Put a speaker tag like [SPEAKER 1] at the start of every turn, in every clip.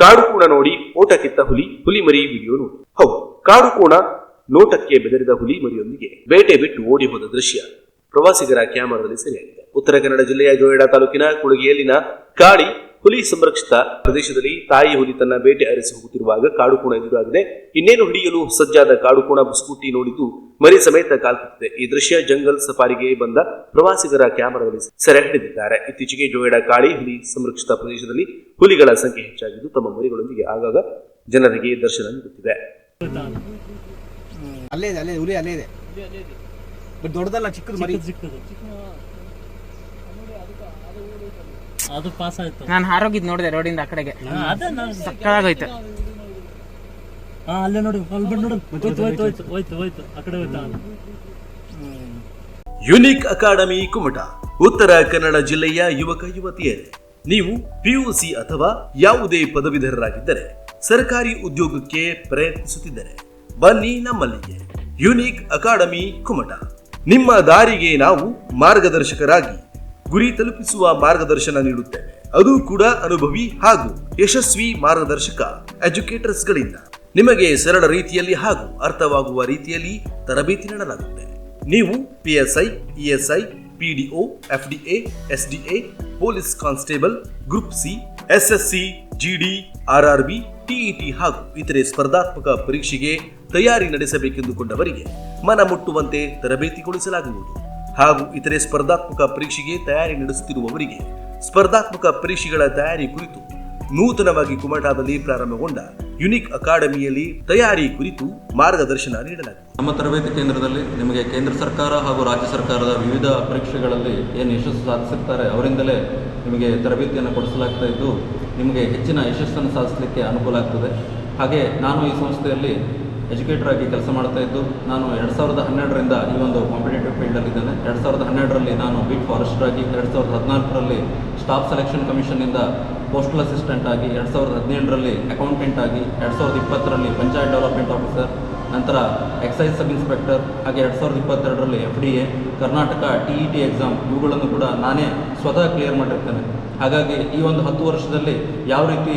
[SPEAKER 1] ಕಾಡು ಕೋಣ ನೋಡಿ ಓಟ ಕಿತ್ತ ಹುಲಿ ಹುಲಿ ಮರಿ ವಿಡಿಯೋ ನೋಡಿ. ಹೌದು, ಕಾಡು ಕೋಣ ನೋಟಕ್ಕೆ ಬೆದರಿದ ಹುಲಿ ಮರಿಯೊಂದಿಗೆ ಬೇಟೆ ಬಿಟ್ಟು ಓಡಿ ಹೋದ ದೃಶ್ಯ. ಪ್ರವಾಸಿಗರ ಕ್ಯಾಮರಾದಲ್ಲಿ ಸೆರೆಯಾಗಿದೆ ಉತ್ತರ ಕನ್ನಡ ಜಿಲ್ಲೆಯ ಜೋಯಿಡಾ ತಾಲೂಕಿನ ಕುಳಗಿಯಲ್ಲಿನ ಕಾಳಿ ಹುಲಿ ಸಂರಕ್ಷಿತ ಪ್ರದೇಶದಲ್ಲಿ ತಾಯಿ ಹುಲಿ ತನ್ನ ಬೇಟೆ ಅರಸಿ ಹೋಗುತ್ತಿರುವಾಗ ಕಾಡುಕೋಣ ಎದುರಾಗಿದೆ. ಇನ್ನೇನು ಹಿಡಿಯಲು ಸಜ್ಜಾದ ಕಾಡುಕೋಣ ಕೋಣ ಬುಸುಗುಟ್ಟಿ ನೋಡಿದ್ದು ಮರಿ ಸಮೇತ ಕಾಲ್ಕುತ್ತಿದೆ. ಈ ದೃಶ್ಯ ಜಂಗಲ್ ಸಫಾರಿಗೆ ಬಂದ ಪ್ರವಾಸಿಗರ ಕ್ಯಾಮರಾದಲ್ಲಿ ಸೆರೆ ಹಿಡಿದಿದ್ದಾರೆ ಇತ್ತೀಚೆಗೆ ಜೋಯಿಡಾ ಕಾಳಿ ಹುಲಿ ಸಂರಕ್ಷಿತ ಪ್ರದೇಶದಲ್ಲಿ ಹುಲಿಗಳ ಸಂಖ್ಯೆ ಹೆಚ್ಚಾಗಿದ್ದು ತಮ್ಮ ಮರಿಗಳೊಂದಿಗೆ ಆಗಾಗ ಜನರಿಗೆ ದರ್ಶನ ನೀಡುತ್ತಿದೆ.
[SPEAKER 2] ಅಲ್ಲೇ ಇದೆ ಅಲ್ಲೇ ಹುಲಿ ಅಲ್ಲೇ ಇದೆ. ಬಟ್ ದೊಡ್ಡದಲ್ಲ ಚಿಕ್ಕದು ಮರಿ.
[SPEAKER 3] ಚಿಕ್ಕದು ಅದು ಪಾಸ್ ಆಯ್ತು.
[SPEAKER 4] ನಾನು ಹಾರೋಗಿದ್ ನೋಡಿದೆ ರೋಡಿಂದ ಆ ಕಡೆಗೆ.
[SPEAKER 3] ಅದೇ ನಾನು
[SPEAKER 4] ಸಕ್ಕತ್ತಾಗೋಯ್ತು.
[SPEAKER 3] ಹಾ ಅಲ್ಲೇ ನೋಡಿ ಅಲ್ಲಿ ಬಿಟ್ಟು ನೋಡು. ಹೋಯ್ತು ಹೋಯ್ತು ಹೋಯ್ತು ಹೋಯ್ತು ಹೋಯ್ತು. ಆ ಕಡೆ ಹೋಯ್ತಾ?
[SPEAKER 1] ಯುನಿಕ್ ಅಕಾಡೆಮಿ ಕುಮಟ ಉತ್ತರ ಕನ್ನಡ ಜಿಲ್ಲೆಯ ಯುವಕ ಯುವತಿಯರೇ. ನೀವು ಪಿಯುಸಿ ಅಥವಾ ಯಾವುದೇ ಪದವೀಧರರಾಗಿದ್ದರೆ ಸರ್ಕಾರಿ ಉದ್ಯೋಗಕ್ಕೆ ಪ್ರಯತ್ನಿಸುತ್ತಿದ್ದರೆ ಬನ್ನಿ ನಮ್ಮಲ್ಲಿಗೆ. ಯುನಿಕ್ ಅಕಾಡೆಮಿ ಕುಮಟ ನಿಮ್ಮ ದಾರಿಗೆ ನಾವು ಮಾರ್ಗದರ್ಶಕರಾಗಿ ಗುರಿ ತಲುಪಿಸುವ ಮಾರ್ಗದರ್ಶನ ನೀಡುತ್ತೇವೆ ಅದು ಕೂಡ ಅನುಭವಿ ಹಾಗೂ ಯಶಸ್ವಿ ಮಾರ್ಗದರ್ಶಕ ಎಜುಕೇಟರ್ಸ್ ಗಳಿಂದ ನಿಮಗೆ ಸರಳ ರೀತಿಯಲ್ಲಿ ಹಾಗೂ ಅರ್ಥವಾಗುವ ರೀತಿಯಲ್ಲಿ ತರಬೇತಿ ನೀಡಲಾಗುತ್ತೆ ನೀವು PSI ESI PDO FDA SDA police constable, group C SSC GD RRB TET ಹಾಗೂ ಇತರೆ ಸ್ಪರ್ಧಾತ್ಮಕ ಪರೀಕ್ಷೆಗೆ ತಯಾರಿ ನಡೆಸಬೇಕೆಂದುಕೊಂಡವರಿಗೆ ಮನ ಮುಟ್ಟುವಂತೆ ತರಬೇತಿಗೊಳಿಸಲಾಗುವುದು. ಹಾಗೂ ಇತರೆ ಸ್ಪರ್ಧಾತ್ಮಕ ಪರೀಕ್ಷೆಗೆ ತಯಾರಿ ನಡೆಸುತ್ತಿರುವವರಿಗೆ ಸ್ಪರ್ಧಾತ್ಮಕ ಪರೀಕ್ಷೆಗಳ ತಯಾರಿ ಕುರಿತು ನೂತನವಾಗಿ ಕುಮಟಾದಲ್ಲಿ ಪ್ರಾರಂಭಗೊಂಡ ಯುನಿಕ್ ಅಕಾಡೆಮಿಯಲ್ಲಿ ತಯಾರಿ ಕುರಿತು ಮಾರ್ಗದರ್ಶನ ನೀಡಲಾಗಿದೆ.
[SPEAKER 5] ನಮ್ಮ ತರಬೇತಿ ಕೇಂದ್ರದಲ್ಲಿ ನಿಮಗೆ ಕೇಂದ್ರ ಸರ್ಕಾರ ಹಾಗೂ ರಾಜ್ಯ ಸರ್ಕಾರದ ವಿವಿಧ ಪರೀಕ್ಷೆಗಳಲ್ಲಿ ಏನು ಯಶಸ್ಸು ಸಾಧಿಸುತ್ತಾರೆ ಅವರಿಂದಲೇ ನಿಮಗೆ ತರಬೇತಿಯನ್ನು ಕೊಡಿಸಲಾಗ್ತಾ ಇದ್ದು, ನಿಮಗೆ ಹೆಚ್ಚಿನ ಯಶಸ್ಸನ್ನು ಸಾಧಿಸಲಿಕ್ಕೆ ಅನುಕೂಲ ಆಗ್ತದೆ. ಹಾಗೆ ನಾನು ಈ ಸಂಸ್ಥೆಯಲ್ಲಿ ಎಜುಕೇಟರ್ ಆಗಿ ಕೆಲಸ ಮಾಡ್ತಾ ಇದ್ದು, ನಾನು ಎರಡು ಸಾವಿರದ ಹನ್ನೆರಡರಿಂದ ಈ ಒಂದು ಕಾಂಪಿಟೇಟಿವ್ ಫೀಲ್ಡಲ್ಲಿದ್ದೇನೆ ಎರಡು ಸಾವಿರದ ಹನ್ನೆರಡರಲ್ಲಿ ನಾನು ಬೀಟ್ ಫಾರೆಸ್ಟರ್ ಆಗಿ, ಎರಡು ಸಾವಿರದ ಹದಿನಾಲ್ಕರಲ್ಲಿ ಸ್ಟಾಫ್ ಸೆಲೆಕ್ಷನ್ ಕಮಿಷನ್ನಿಂದ ಪೋಸ್ಟಲ್ ಅಸಿಸ್ಟೆಂಟ್ ಆಗಿ, ಎರಡು ಸಾವಿರದ ಹದಿನೆಂಟರಲ್ಲಿ ಅಕೌಂಟೆಂಟ್ ಆಗಿ, ಎರಡು ಸಾವಿರದ ಇಪ್ಪತ್ತರಲ್ಲಿ ಪಂಚಾಯತ್ ಡೆವಲಪ್ಮೆಂಟ್ ಆಫೀಸರ್ ನಂತರ ಎಕ್ಸೈಸ್ ಸಬ್ ಇನ್ಸ್ಪೆಕ್ಟರ್ ಹಾಗೆ ಎರಡು ಸಾವಿರದ ಇಪ್ಪತ್ತೆರಡರಲ್ಲಿ F D A Karnataka T E T exam ಇವುಗಳನ್ನು ಕೂಡ ನಾನೇ ಸ್ವತಃ ಕ್ಲಿಯರ್ ಮಾಡಿರ್ತೇನೆ. ಹಾಗಾಗಿ ಈ ಒಂದು ಹತ್ತು ವರ್ಷದಲ್ಲಿ ಯಾವ ರೀತಿ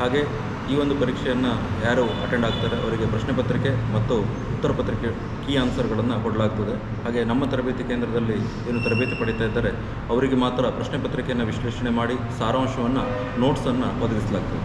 [SPEAKER 5] ಹಾಗೆ ಈ ಒಂದು ಪರೀಕ್ಷೆಯನ್ನು ಯಾರು ಅಟೆಂಡ್ ಆಗ್ತಾರೆ ಅವರಿಗೆ ಪ್ರಶ್ನೆ ಪತ್ರಿಕೆ ಮತ್ತು ಉತ್ತರ ಪತ್ರಿಕೆ ಕೀ ಆನ್ಸರ್ಗಳನ್ನು ಕೊಡಲಾಗ್ತದೆ. ಹಾಗೆ ನಮ್ಮ ತರಬೇತಿ ಕೇಂದ್ರದಲ್ಲಿ ಏನು ತರಬೇತಿ ಪಡೀತಾ ಇದ್ದಾರೆ, ಅವರಿಗೆ ಮಾತ್ರ ಪ್ರಶ್ನೆ ಪತ್ರಿಕೆಯನ್ನು ವಿಶ್ಲೇಷಣೆ ಮಾಡಿ ಸಾರಾಂಶವನ್ನು ನೋಟ್ಸನ್ನು ಒದಗಿಸಲಾಗ್ತದೆ.